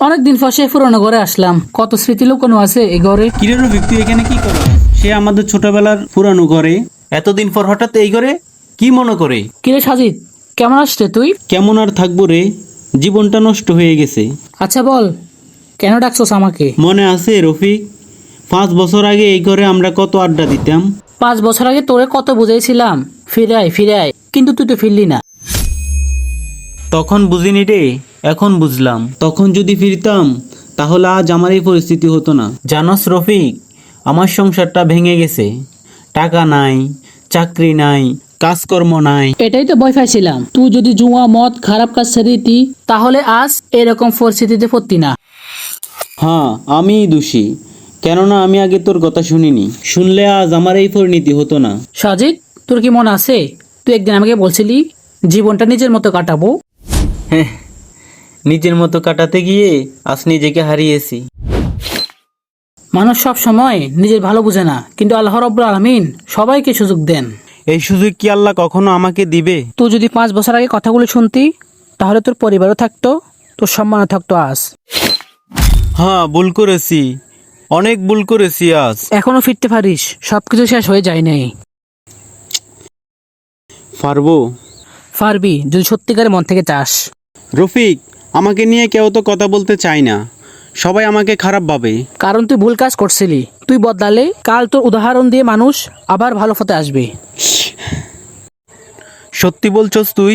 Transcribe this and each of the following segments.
অনেকদিন পর সে পুরনো ঘরে আসলাম। কত স্মৃতি লুকানো আছে এই ঘরে? কিরে রফিক তুই এখানে কি করে সে আমাদের ছোটবেলার পুরানো ঘরে। এতদিন পর হঠাৎ এই ঘরে? কি মনে করে? কিরে সাজিদ কেমন আসছে তুই? কেমন আর থাকব রে? জীবনটা নষ্ট হয়ে গেছে। আচ্ছা বল কেন ডাকছোস আমাকে? মনে আছে রফিক? পাঁচ বছর আগে এই ঘরে আমরা কত আড্ডা দিতাম। পাঁচ বছর আগে তোরে কত বুঝাইছিলাম ফিরে আয় ফিরে আয় কিন্তু তুই তো ফিরলি না। তখন বুঝিনি রে এখন বুঝলাম তখন যদি ফিরতাম তাহলে আজ আমার এই পরিস্থিতি হতো না। জানোস রফিক আমার সংসারটা ভেঙে গেছে। টাকা নাই চাকরি নাই কাজকর্ম নাই। এটাই তো ভয় পাইছিলাম। তুই যদি জুয়া মদ খারাপ কাজ ছেড়ে দিতি তাহলে আজ এরকম পরিস্থিতিতে পড়তি না। হ্যাঁ আমিই দোষী। কেননা আমি আগে তোর কথা শুনিনি। শুনলে আজ আমার এই পরিণতি হতো না। সাজিদ তোর কি মনে আছে? তুই একদিন আমাকে বলছিলি জীবনটা নিজের মতো কাটাবো। হ্যাঁ নিজের মতো কাটাতে গিয়ে আজ নিজেকে হারিয়েছি। মানুষ সব সময় নিজের ভালো বুঝে না কিন্তু আল্লাহ রব্বুল আলমিন সবাইকে সুযোগ দেন। এই সুযোগ কি আল্লাহ কখনো আমাকে দিবে? তুই যদি পাঁচ বছর আগে কথাগুলো শুনতি তাহলে তোর পরিবারও থাকতো তোর সম্মানও থাকতো আজ। হ্যাঁ ভুল করেছি। অনেক ভুল করেছি আজ। এখনও ফিরতে পারিস সবকিছু শেষ হয়ে যায় নাই। পারব। পারবি যদি সত্যিকারের মন থেকে চাস। রফিক আমাকে নিয়ে কেউ তো কথা বলতে চায় না। সবাই আমাকে খারাপ ভাবে। কারণ তুই ভুল কাজ করছিলি। তুই বদলালে কাল তোর উদাহরণ দিয়ে মানুষ আবার ভালো পথে আসবে। সত্যি বলছস তুই?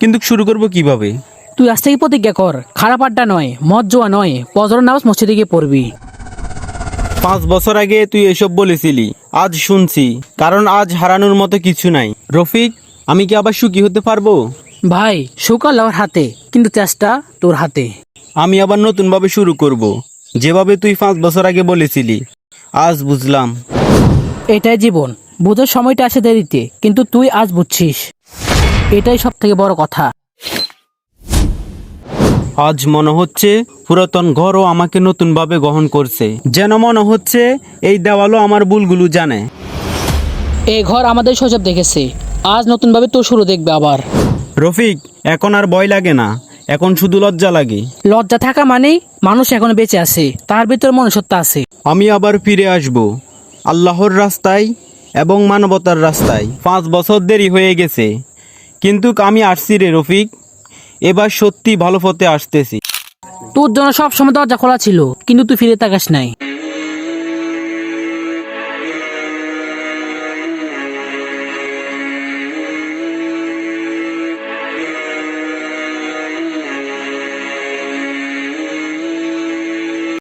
কিন্তু শুরু করব কীভাবে? তুই আজ থেকে প্রতিজ্ঞা কর খারাপ আড্ডা নয় মদ জোয়া নয় পজরের নামাজ মসজিদে গিয়ে পড়বি। পাঁচ বছর আগে তুই এসব বলেছিলি আজ শুনছি কারণ আজ হারানোর মতো কিছু নাই। রফিক আমি কি আবার সুখী হতে পারব? ভাই সকাল আমার হাতে কিন্তু চেষ্টা তোর হাতে। আমি আবার নতুনভাবে শুরু করব। যেভাবে তুই পাঁচ বছর আগে বলেছিলি আজ বুঝলাম। এটাই জীবন। বুঝার সময়টা আসে দেরিতে কিন্তু তুই আজ বুঝছিস। এটাই সব থেকে বড় কথা। আজ মনে হচ্ছে পুরাতন ঘরও আমাকে নতুনভাবে গ্রহণ করছে। যেন মনে হচ্ছে এই দেওয়ালও আমার ভুলগুলো জানে। এই ঘর আমাদের শৈশব দেখেছে। আজ নতুনভাবে তোর শুরু দেখবে আবার। রফিক এখন আর ভয় লাগে না। এখন শুধু লজ্জা লাগে। লজ্জা থাকা মানেই মানুষ এখন বেঁচে আছে। তার ভিতর মনুষ্যত্ব আছে। আমি আবার ফিরে আসব। আল্লাহর রাস্তায় এবং মানবতার রাস্তায়। পাঁচ বছর দেরি হয়ে গেছে। কিন্তু আমি আসছি রে রফিক। এবার সত্যি ভালো পথে আসতেছি। তোর জন্য সব সময় দরজা খোলা ছিল কিন্তু তুই ফিরে তাকাস নাই।